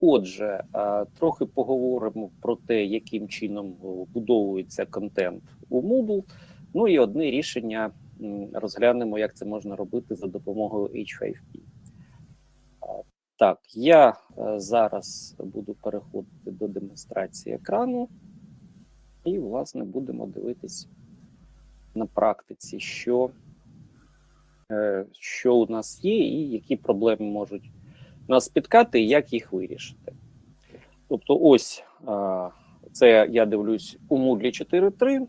Отже, е, трохи поговоримо про те, яким чином будовується контент у Moodle. Ну і одне рішення розглянемо, як це можна робити за допомогою H5P. Так, я е, зараз буду переходити до демонстрації екрану, і, власне, будемо дивитись на практиці, що, е, що у нас є, і які проблеми можуть нас спіткати, і як їх вирішити. Тобто, ось це я дивлюсь у Moodle 4.3.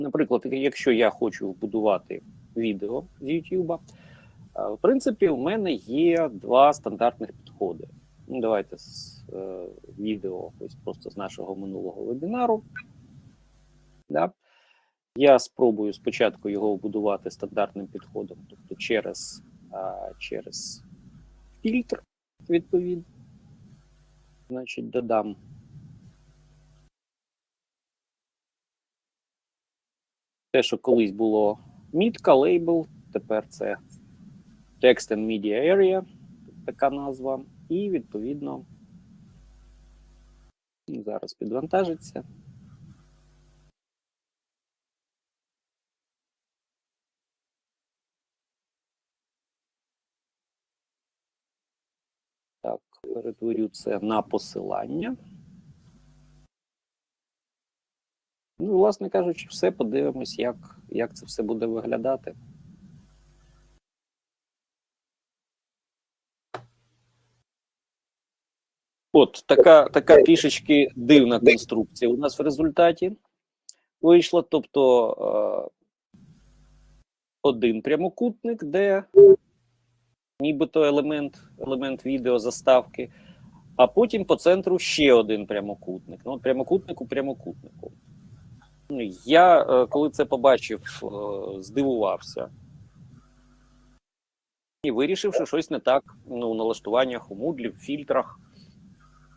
Наприклад, якщо я хочу вбудувати відео з YouTube, в принципі, у мене є два стандартних підходи. Ну, Давайте з е, відео ось просто з нашого минулого вебінару. Да? Я спробую спочатку його вбудувати стандартним підходом, тобто через, а, через фільтр, відповідно. Значить, додам. Те, що колись було мітка, лейбл, тепер це Text and Media Area, така назва, і відповідно зараз підвантажиться. Так, перетворю це на посилання. Ну, власне кажучи, все подивимось, як, як це все буде виглядати. От така, така трішечки дивна конструкція у нас в результаті вийшла. Тобто е, один прямокутник, де нібито елемент, елемент відео заставки, а потім по центру ще один прямокутник. Ну, прямокутнику. Ну, Я, е, коли це побачив, е, здивувався. І вирішив, що щось не так ну, у налаштуваннях, у Moodle, в фільтрах.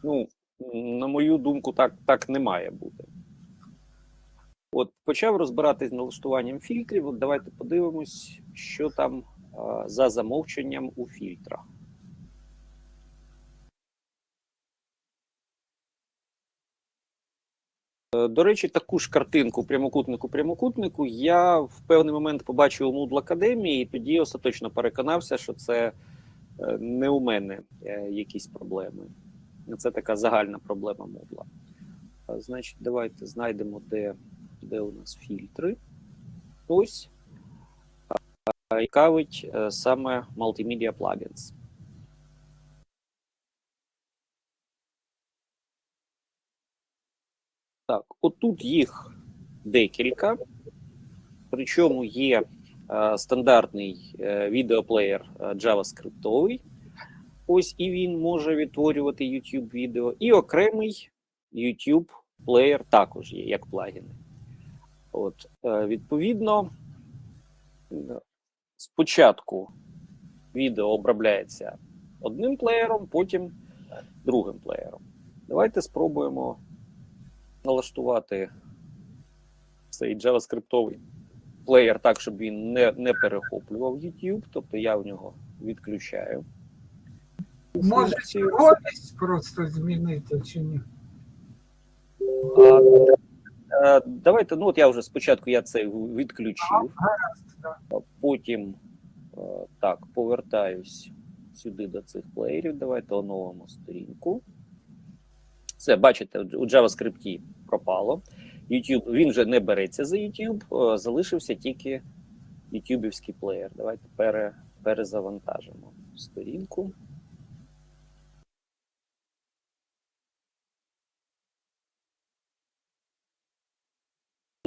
Ну, на мою думку, так, так не має бути. От почав розбиратись з налаштуванням фільтрів. От давайте подивимось, що там за замовченням у фільтрах. Е, До речі, таку ж картинку прямокутнику-прямокутнику я в певний момент побачив у Moodle Академії, і тоді остаточно переконався, що це е, не у мене е, якісь проблеми. Це така загальна проблема Moodle. Значить, давайте знайдемо, де, де у нас фільтри. Ось. Цікавить е, саме Multimedia Plugins. Так, отут їх декілька. Причому є е, стандартний е, відеоплеєр е, JavaScript. Ось і він може відтворювати YouTube відео, і окремий YouTube плеєр також є, як плагіни. От, е, відповідно, спочатку відео обробляється одним плеєром, потім другим плеєром. Давайте спробуємо налаштувати цей JavaScript плеєр так, щоб він не, не перехоплював YouTube, тобто я в нього відключаю. Може. Гордість просто змінити чи ні? А, Давайте, ну от я вже спочатку я це відключив, потім е, так, повертаюсь сюди до цих плеєрів. Давайте оновимо сторінку. Все, бачите, у JavaScript пропало. YouTube, він вже не береться за YouTube, е, залишився тільки ютубівський плеєр. Давайте пере, перезавантажимо сторінку.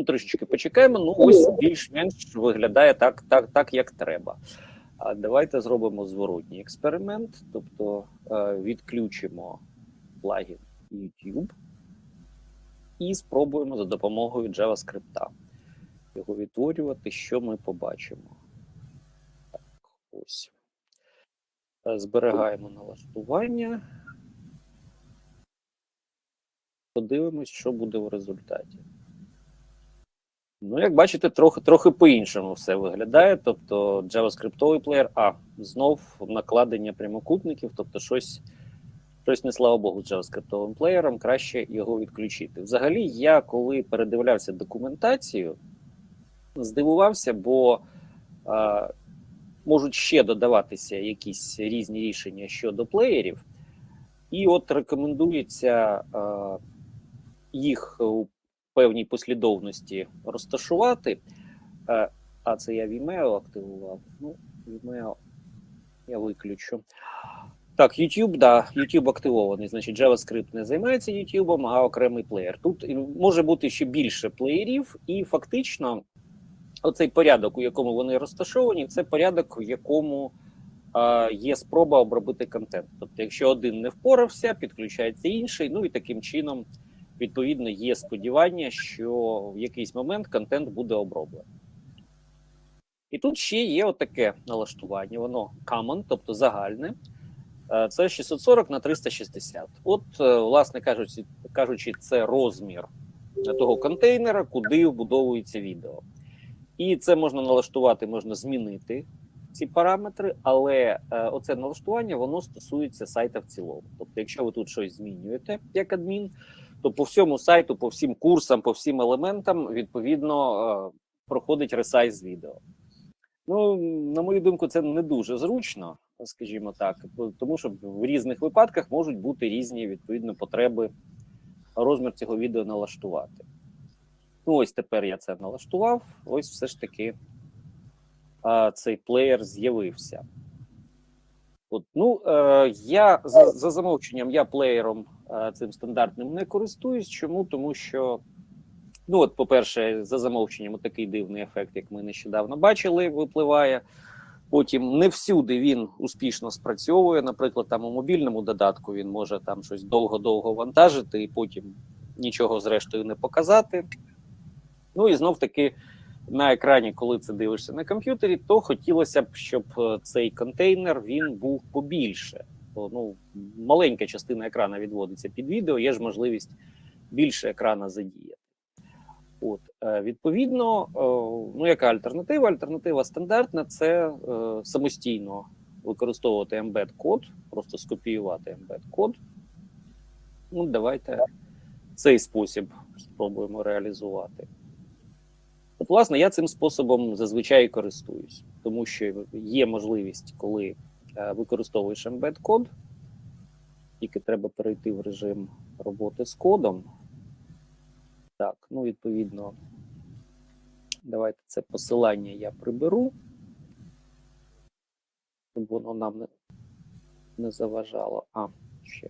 Ну, Трішечки почекаємо. Ну, ось більш-менш виглядає так, так, так, як треба. А давайте зробимо зворотній експеримент, тобто е, відключимо плагін YouTube і спробуємо за допомогою JavaScript його відтворювати, що ми побачимо. Так, ось. Е, Зберігаємо налаштування. Подивимось, що буде в результаті. Ну, як бачите, трохи трохи по-іншому все виглядає. Тобто JavaScript плеєр, а знов накладення прямокутників, тобто щось щось не слава Богу, з JavaScript плеєром, краще його відключити. Взагалі, я коли передивлявся документацію, здивувався, бо а, можуть ще додаватися якісь різні рішення щодо плеєрів, і от рекомендується а, їх певній послідовності розташувати. А, а це я Vimeo активував. Ну, Vimeo я виключу. Так, YouTube, да, YouTube активований. Значить, JavaScript не займається YouTube, а окремий плеєр. Тут може бути ще більше плеєрів, і фактично, оцей порядок, у якому вони розташовані, це порядок, в якому а, є спроба обробити контент. Тобто, якщо один не впорався, підключається інший. Ну і таким чином, відповідно, є сподівання, що в якийсь момент контент буде оброблений. І тут ще є отаке налаштування, воно common, тобто загальне. Е, Це 640 на 360. От, е, власне кажучи, кажучи, це розмір того контейнера, куди вбудовується відео. І це можна налаштувати, можна змінити ці параметри, але е, оце налаштування воно стосується сайта в цілому. Тобто, якщо ви тут щось змінюєте як адмін, то по всьому сайту, по всім курсам, по всім елементам, відповідно, е, проходить ресайз відео. Ну, на мою думку, це не дуже зручно, скажімо так, тому що в різних випадках можуть бути різні відповідно потреби розмір цього відео налаштувати. Ну, ось тепер я це налаштував. Ось все ж таки а, цей плеєр з'явився. От, ну, е, я за, за замовченням, я плеєром е, цим стандартним не користуюсь. Чому? Тому що, ну, от, по-перше, за замовченням такий дивний ефект, як ми нещодавно бачили, випливає. Потім не всюди він успішно спрацьовує. Наприклад, там у мобільному додатку він може там щось довго-довго вантажити, і потім нічого зрештою не показати. Ну і знов таки на екрані, коли це дивишся на комп'ютері, то хотілося б, щоб е, цей контейнер він був побільше. Бо, ну, маленька частина екрана відводиться під відео, є ж можливість більше екрана задіяти. От, е, відповідно, е, ну яка альтернатива? Альтернатива стандартна це самостійно використовувати embed код, просто скопіювати embed код. Ну, давайте цей спосіб спробуємо реалізувати. От, власне, я цим способом зазвичай користуюсь, тому що є можливість, коли е, використовуєш embed код, тільки треба перейти в режим роботи з кодом. Так, ну, відповідно, давайте це посилання я приберу, щоб воно нам не, заважало. А, ще.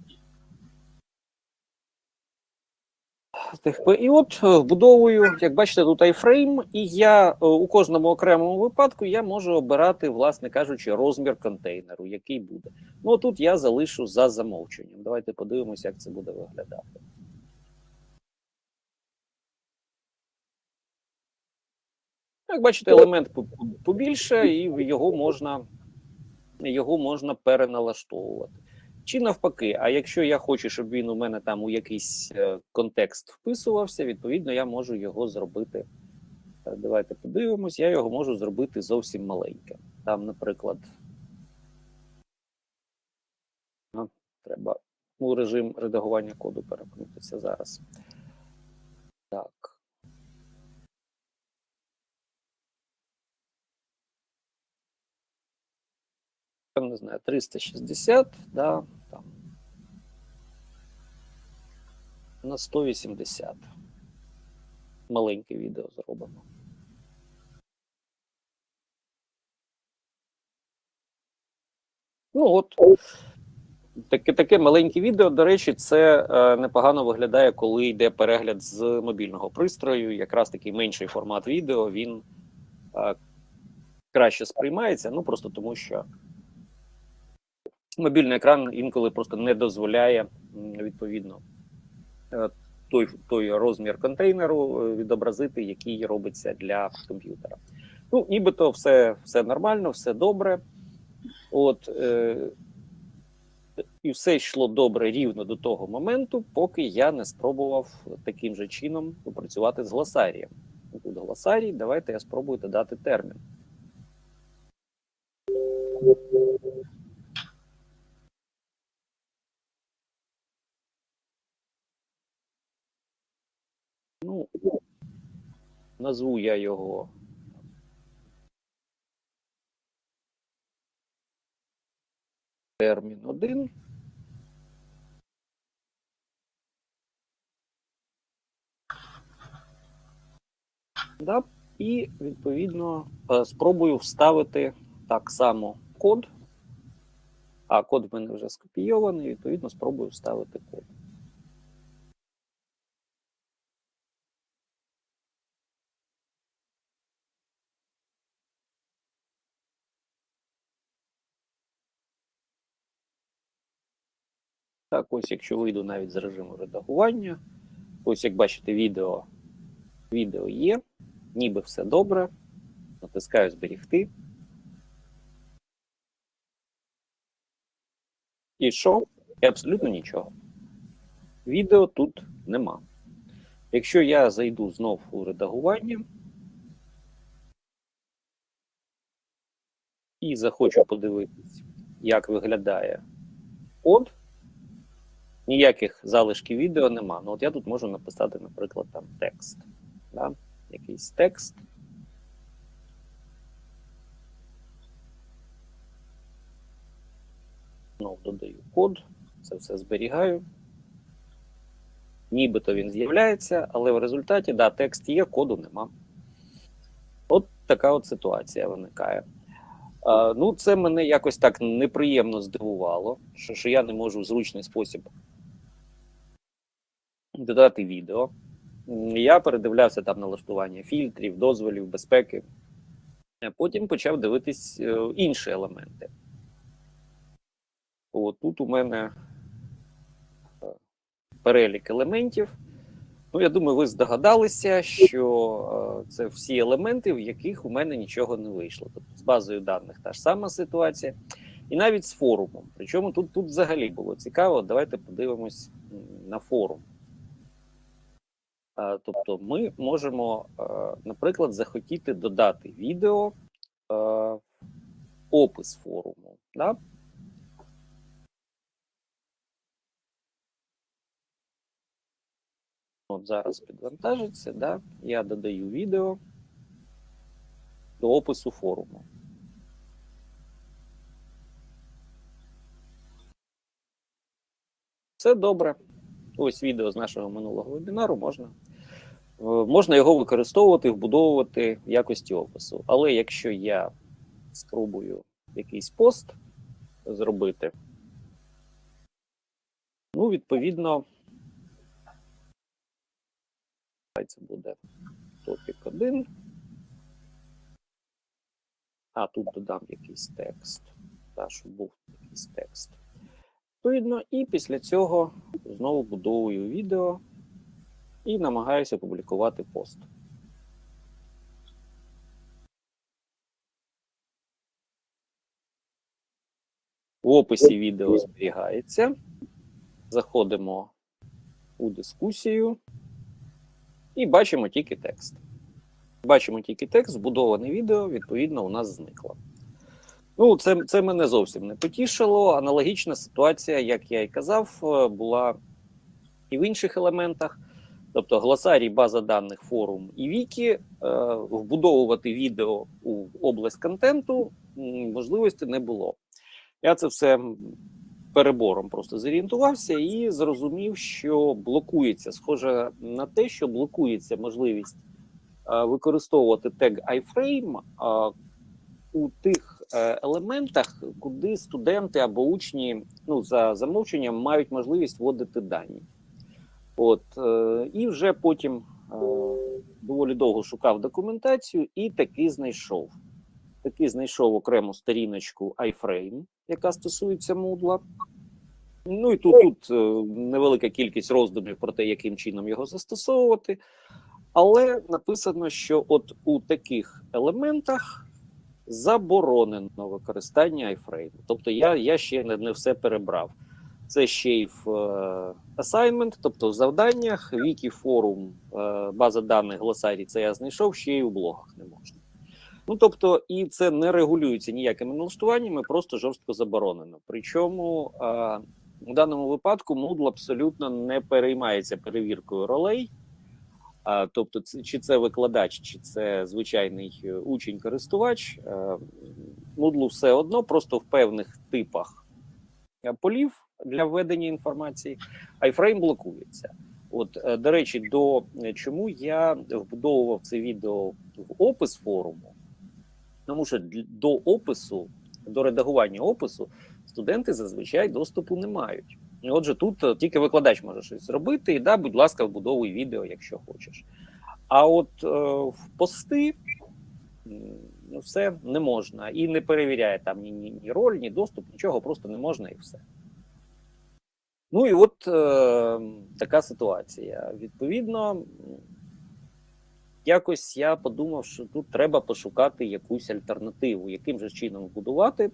І от е, вбудовую, як бачите, тут iFrame, і я е, у кожному окремому випадку я можу обирати, власне кажучи, розмір контейнеру, який буде. Ну, тут я залишу за замовченням. Давайте подивимося, як це буде виглядати. Як бачите, елемент по- по- побільше, і його можна, його можна переналаштовувати. Чи навпаки, а якщо я хочу, щоб він у мене там у якийсь е, контекст вписувався, відповідно, я можу його зробити. Давайте подивимось, я його можу зробити зовсім маленьким. Там, наприклад, ну, треба у режим редагування коду перемкнутися зараз. Так. Не знаю, 360, да, там, на 180. Маленьке відео зробимо. Ну, от таке, таке маленьке відео, до речі, це е, непогано виглядає, коли йде перегляд з мобільного пристрою. Якраз такий менший формат відео, він е, краще сприймається, ну просто тому що мобільний екран інколи просто не дозволяє відповідно е, той, той розмір контейнеру е, відобразити, який робиться для комп'ютера. Ну, нібито все, все нормально, все добре. От, е, і все йшло добре рівно до того моменту, поки я не спробував таким же чином попрацювати з гласарієм. Тут гласарій, давайте я спробую додати термін. Ну, назву я його. Термін 1. Да, і відповідно е, спробую вставити так само код. А код в мене вже скопійований, відповідно, спробую вставити код. Так, ось якщо вийду навіть з режиму редагування, ось як бачите, відео, відео є, ніби все добре. Натискаю зберігти. І що? І абсолютно нічого. Відео тут нема. Якщо я зайду знов у редагування і захочу подивитись, як виглядає код, ніяких залишків відео нема. Ну, от я тут можу написати, наприклад, там текст. Да? Якийсь текст. Знов додаю код, це все зберігаю. Нібито він з'являється, але в результаті, да, текст є, коду нема. От така от ситуація виникає. А, ну, це мене якось так неприємно здивувало, що, що я не можу в зручний спосіб додати відео. Я передивлявся там налаштування фільтрів, дозволів, безпеки. А Потім почав дивитись е, інші елементи. От тут у мене е, перелік елементів. Ну, я думаю, ви здогадалися, що е, це всі елементи, в яких у мене нічого не вийшло. Тобто з базою даних та ж сама ситуація, і навіть з форумом. Причому тут, тут взагалі було цікаво. Давайте подивимось на форум. Е, Тобто, ми можемо, е, наприклад, захотіти додати відео е, в опис форуму. Да? От зараз підвантажиться, да? я додаю відео до опису форуму. Це добре. Ось відео з нашого минулого вебінару можна. Е, Можна його використовувати, вбудовувати в якості опису. Але якщо я спробую якийсь пост зробити, ну, відповідно, це буде топік 1. А тут додам якийсь текст. Та, щоб був якийсь текст. Відповідно, і після цього знову будовую відео і намагаюся публікувати пост. В описі відео зберігається. Заходимо у дискусію. І бачимо тільки текст. Бачимо тільки текст, збудоване відео, відповідно, у нас зникло. Ну, це, це мене зовсім не потішило. Аналогічна ситуація, як я і казав, е, була і в інших елементах. Тобто гласарій, база даних, форум і вікі, е, вбудовувати відео у область контенту можливості не було. Я це все перебором просто зорієнтувався і зрозумів, що блокується, схоже на те, що блокується можливість е, використовувати тег iFrame у тих е, елементах, куди студенти або учні ну, за замовченням мають можливість вводити дані. От, е, і вже потім е, доволі довго шукав документацію і таки знайшов. Таки знайшов окрему сторіночку iFrame, яка стосується Moodle. Ну і тут, тут е, невелика кількість роздумів про те, яким чином його застосовувати. Але написано, що от у таких елементах заборонено використання iFrame. Тобто я, я ще не, не все перебрав. Це ще й в е, assignment, тобто в завданнях, вікі форум, е, база даних глосарій, це я знайшов, ще й у блогах не можна. Ну тобто, і це не регулюється ніякими налаштуваннями, просто жорстко заборонено. Причому е, в даному випадку Moodle абсолютно не переймається перевіркою ролей. Тобто, чи це викладач, чи це звичайний е, учень-користувач, е, Moodle все одно просто в певних типах е, полів для введення інформації, iFrame блокується. От, е, до речі, до е, чому я вбудовував це відео в опис форуму, тому що до опису, до редагування опису студенти зазвичай доступу не мають. Отже, тут е, тільки викладач може щось зробити, і да, будь ласка, вбудовуй відео, якщо хочеш. А от е, в пости все не можна і не перевіряє там ні, ні, ні роль, ні доступ, нічого просто не можна і все. Ну і от е, така ситуація. Відповідно, якось я подумав, що тут треба пошукати якусь альтернативу, яким же чином будувати.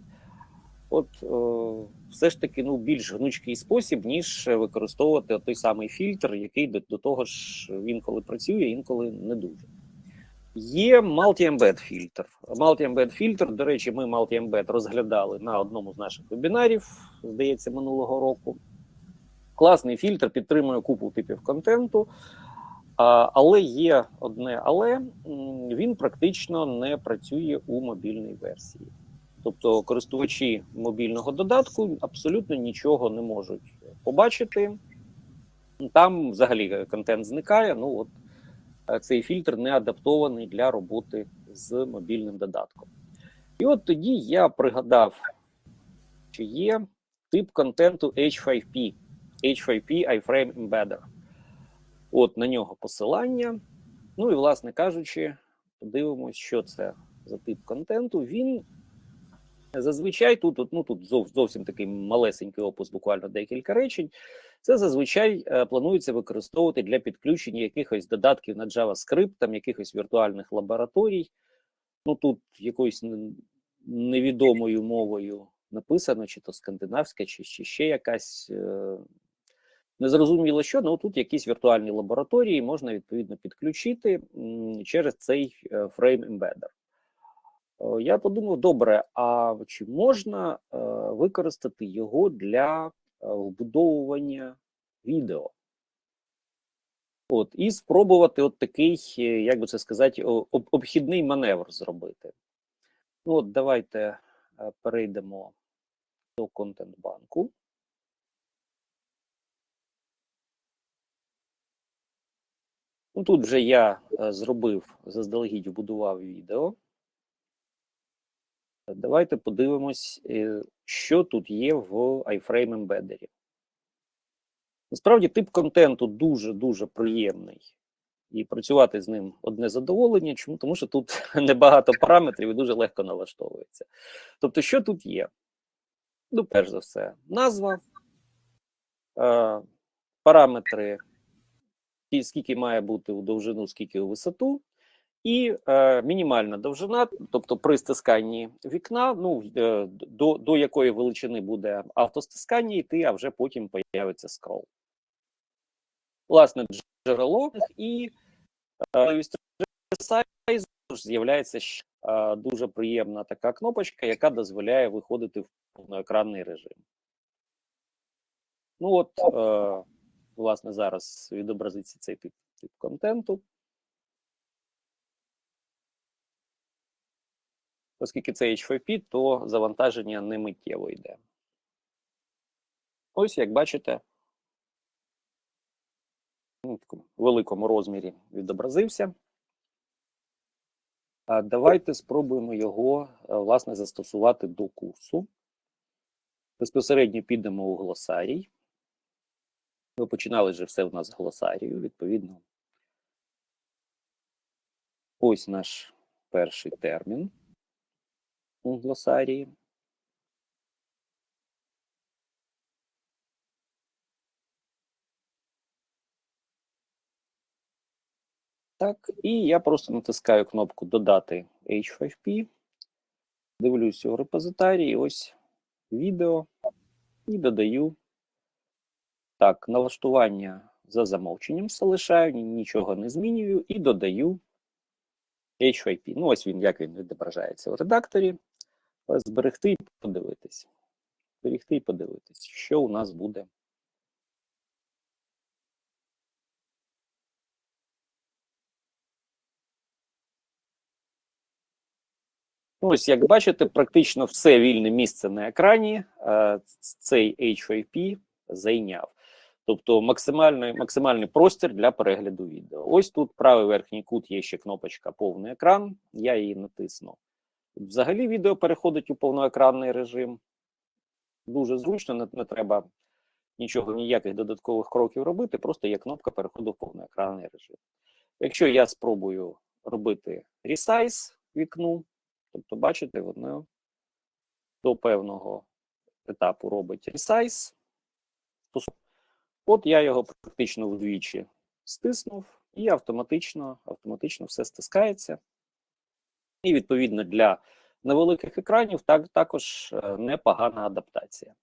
От е, все ж таки ну, більш гнучкий спосіб, ніж використовувати той самий фільтр, який до, до того ж інколи працює, інколи не дуже. Є multi-embed фільтр. Multi-embed фільтр, до речі, ми multi-embed розглядали на одному з наших вебінарів, здається, минулого року. Класний фільтр підтримує купу типів контенту, але є одне але він практично не працює у мобільній версії. Тобто користувачі мобільного додатку абсолютно нічого не можуть побачити. Там взагалі контент зникає. Ну от цей фільтр не адаптований для роботи з мобільним додатком. І от тоді я пригадав, чи є тип контенту H5P, H5P iFrame Embedder. От на нього посилання. Ну і, власне кажучи, подивимось, що це за тип контенту. Він Зазвичай тут, ну тут зов, зовсім такий малесенький опис, буквально декілька речень. Це зазвичай е, планується використовувати для підключення якихось додатків на JavaScript, там якихось віртуальних лабораторій. Ну тут якоюсь невідомою мовою написано, чи то скандинавська, чи, чи ще якась. Е, Незрозуміло, що ну тут якісь віртуальні лабораторії можна відповідно підключити через цей е. Е, Я подумав, добре, а чи можна е, використати його для е, вбудовування відео? От, і спробувати от такий, е, як би це сказати, об- обхідний маневр зробити. Ну, от давайте е, перейдемо до контент-банку. Ну, тут вже я е, зробив заздалегідь вбудував відео. Давайте подивимось, е, що тут є в iFrame Embedded. Насправді, тип контенту дуже-дуже приємний. І працювати з ним одне задоволення. Чому? Тому що тут небагато параметрів і дуже легко налаштовується. Тобто, що тут є? Ну, перш за все, назва, е, параметри, скільки має бути у довжину, скільки у висоту, і е, мінімальна довжина, тобто при стисканні вікна, ну е, до, до якої величини буде автостискання йти, а вже потім появиться скрол. Власне, джерело і е, size з'являється ще е, дуже приємна така кнопочка, яка дозволяє виходити в повноекранний режим. Ну от, е, власне, зараз відобразиться цей тип, тип контенту. Оскільки це H5P, то завантаження не миттєво йде. Ось, як бачите, ну, в великому розмірі відобразився. А давайте спробуємо його, е, власне, застосувати до курсу. Безпосередньо підемо у глосарій. Ми починали вже все у нас з глосарію, відповідно. Ось наш перший термін глосарії. Так, і я просто натискаю кнопку Додати H5P, дивлюсь у репозиторії, ось відео, і додаю. Так, налаштування за замовченням залишаю, нічого не змінюю, і додаю H5P. Ну, ось він, як він відображається в редакторі зберегти і подивитись. Зберегти і подивитись, що у нас буде. Ну, ось, як бачите, практично все вільне місце на екрані е, цей HIP зайняв. Тобто максимальний максимальний простір для перегляду відео. Ось тут правий верхній кут є ще кнопочка повний екран, я її натисну. Взагалі відео переходить у повноекранний режим. Дуже зручно, не, не треба нічого, ніяких додаткових кроків робити, просто є кнопка переходу в повноекранний режим. Якщо я спробую робити resize вікну, тобто, бачите, воно до певного етапу робить resize. От я його практично вдвічі стиснув, і автоматично, автоматично все стискається. І відповідно для невеликих екранів так, також е, непогана адаптація.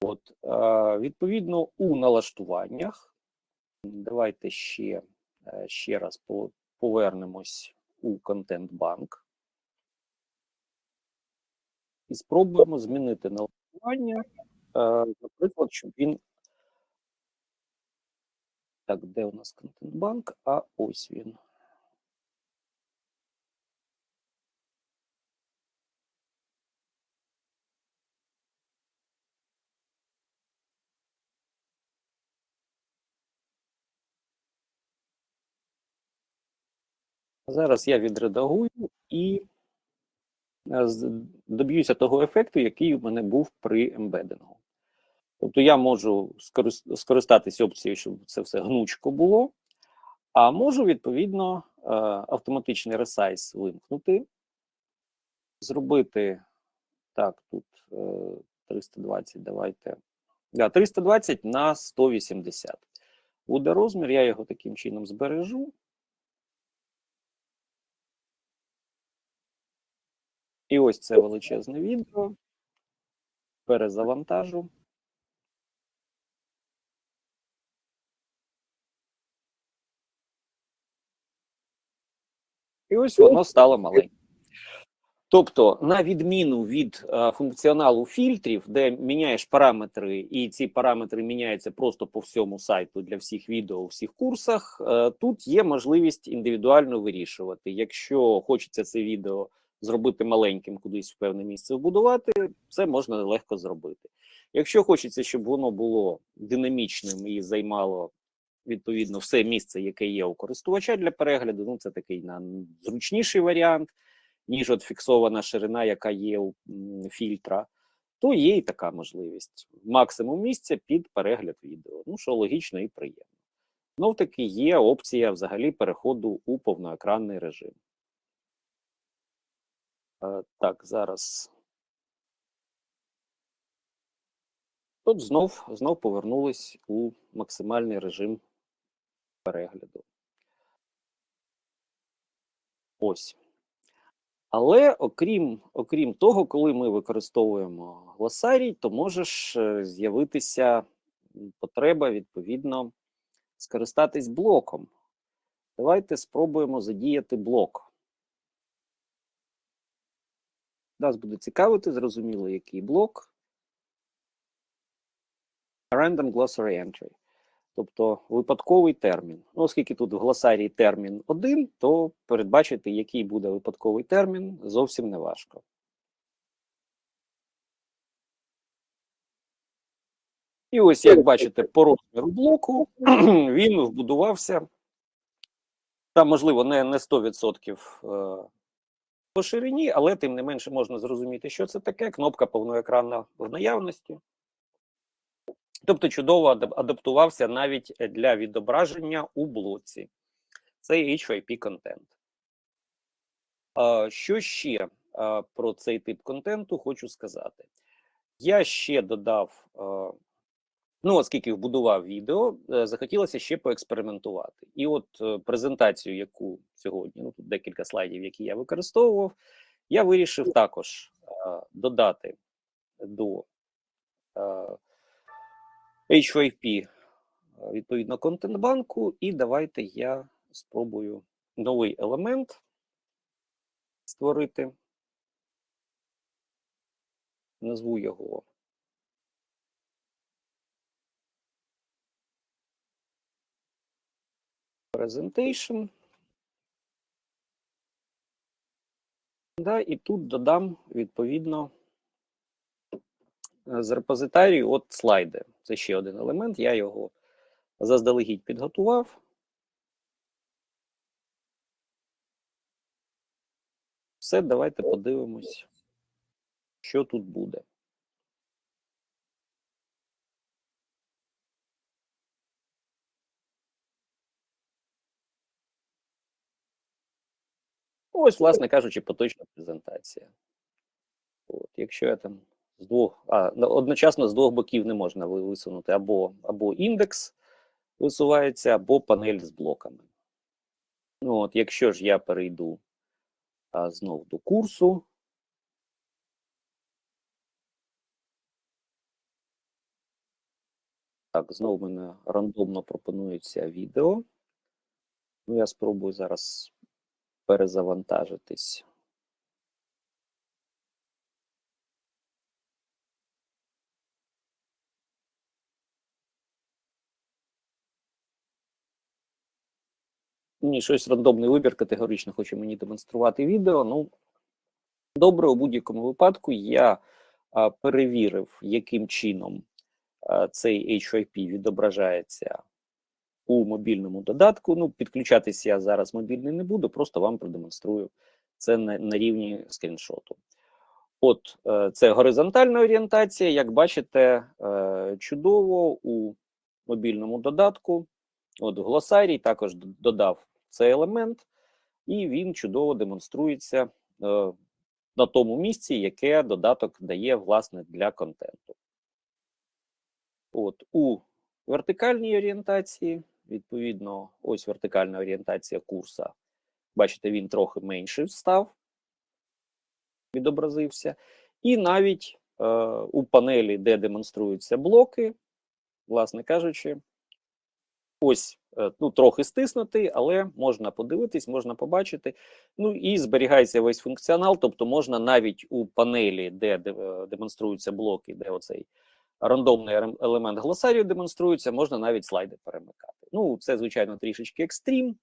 От, е, відповідно, у налаштуваннях, давайте ще, е, ще раз повернемось у контент-банк і спробуємо змінити налаштування, наприклад, щоб він. Так, де у нас контент-банк? А ось він. Зараз я відредагую і е, доб'юся того ефекту, який у мене був при ембедингу. Тобто я можу скористатися опцією, щоб це все гнучко було, а можу, відповідно, е, автоматичний ресайз вимкнути, зробити так, тут е, 320, давайте. Да, 320 на 180. Буде розмір, я його таким чином збережу. І ось це величезне відео. Перезавантажу. І ось воно стало маленьким. Тобто, на відміну від е, функціоналу фільтрів, де міняєш параметри, і ці параметри міняються просто по всьому сайту для всіх відео у всіх курсах, е, тут є можливість індивідуально вирішувати. Якщо хочеться це відео зробити маленьким, кудись в певне місце вбудувати, це можна легко зробити. Якщо хочеться, щоб воно було динамічним і займало відповідно все місце, яке є у користувача для перегляду, ну це такий на зручніший варіант, ніж от фіксована ширина, яка є у фільтра, то є і така можливість. Максимум місця під перегляд відео. Ну, що логічно і приємно. Знов таки є опція взагалі переходу у повноекранний режим. Е, Так, зараз. Тут знов, знов повернулись у максимальний режим перегляду. Ось. Але окрім, окрім того, коли ми використовуємо глосарій, то може е, з'явитися потреба відповідно скористатись блоком. Давайте спробуємо задіяти блок. Нас буде цікавити, зрозуміло, який блок. Random Glossary Entry. Тобто випадковий термін. Ну, оскільки тут в глосарії термін один, то передбачити, який буде випадковий термін, зовсім не важко. І ось, як бачите, по розміру блоку він вбудувався. Там, можливо, не, не 100% е, по ширині, але тим не менше можна зрозуміти, що це таке. Кнопка повноекранна в наявності. Тобто чудово адаптувався навіть для відображення у блоці. Це H5P контент. Що ще про цей тип контенту хочу сказати? Я ще додав, ну, оскільки вбудував відео, е, захотілося ще поекспериментувати. І от е, презентацію, яку сьогодні, ну тут декілька слайдів, які я використовував, я вирішив також додати до. а, H5P, е, відповідно, контент-банку, і давайте я спробую новий елемент створити. Назву його. Presentation. Да, і тут додам відповідно е, з репозитарію от слайди. Це ще один елемент. Я його заздалегідь підготував. Все, давайте подивимось, що тут буде. Ось, власне кажучи, поточна презентація. От, якщо я там з двох, а одночасно з двох боків не можна висунути або, або індекс висувається, або панель з блоками. Ну, от, якщо ж я перейду а, знов до курсу. Так, знову мене рандомно пропонується відео. Ну, я спробую зараз перезавантажитись. Ні, щось рандомний вибір категорично хоче мені демонструвати відео. Ну, добре, у будь-якому випадку я а, перевірив, яким чином а, цей HYP відображається у мобільному додатку. Ну, підключатися я зараз мобільний не буду, просто вам продемонструю це на, на рівні скріншоту. От е, це горизонтальна орієнтація. Як бачите, е, чудово у мобільному додатку. От глосарій також додав цей елемент, і він чудово демонструється е, на тому місці, яке додаток дає власне для контенту. От у вертикальній орієнтації, відповідно, ось вертикальна орієнтація курса. Бачите, він трохи менший став, відобразився. І навіть е, у панелі, де демонструються блоки, власне кажучи, ось е, ну, трохи стиснутий, але можна подивитись, можна побачити. Ну і зберігається весь функціонал, тобто можна навіть у панелі, де, е, демонструються блоки, де оцей рандомний елемент глосарію демонструється, можна навіть слайди перемикати. Ну, це, звичайно, трішечки екстрім.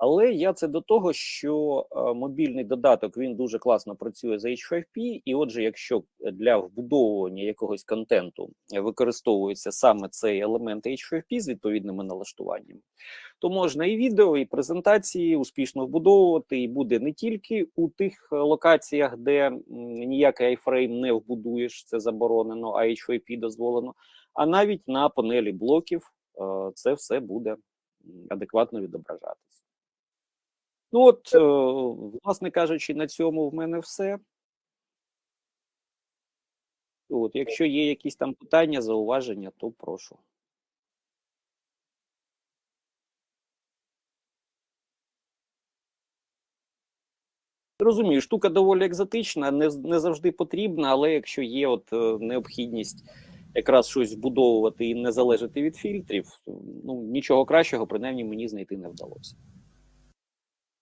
Але я це до того, що е, мобільний додаток він дуже класно працює за H5P, і отже, якщо для вбудовування якогось контенту використовується саме цей елемент H5P з відповідними налаштуваннями, то можна і відео, і презентації успішно вбудовувати, і буде не тільки у тих е, локаціях, де ніякий iFrame не вбудуєш, це заборонено, а H5P дозволено, а навіть на панелі блоків е, це все буде адекватно відображатись. Ну, от, е, власне кажучи, на цьому в мене все. От, якщо є якісь там питання, зауваження, то прошу. Розумію, штука доволі екзотична, не, не завжди потрібна, але якщо є от е, необхідність якраз щось вбудовувати і не залежати від фільтрів, ну нічого кращого, принаймні, мені знайти не вдалося.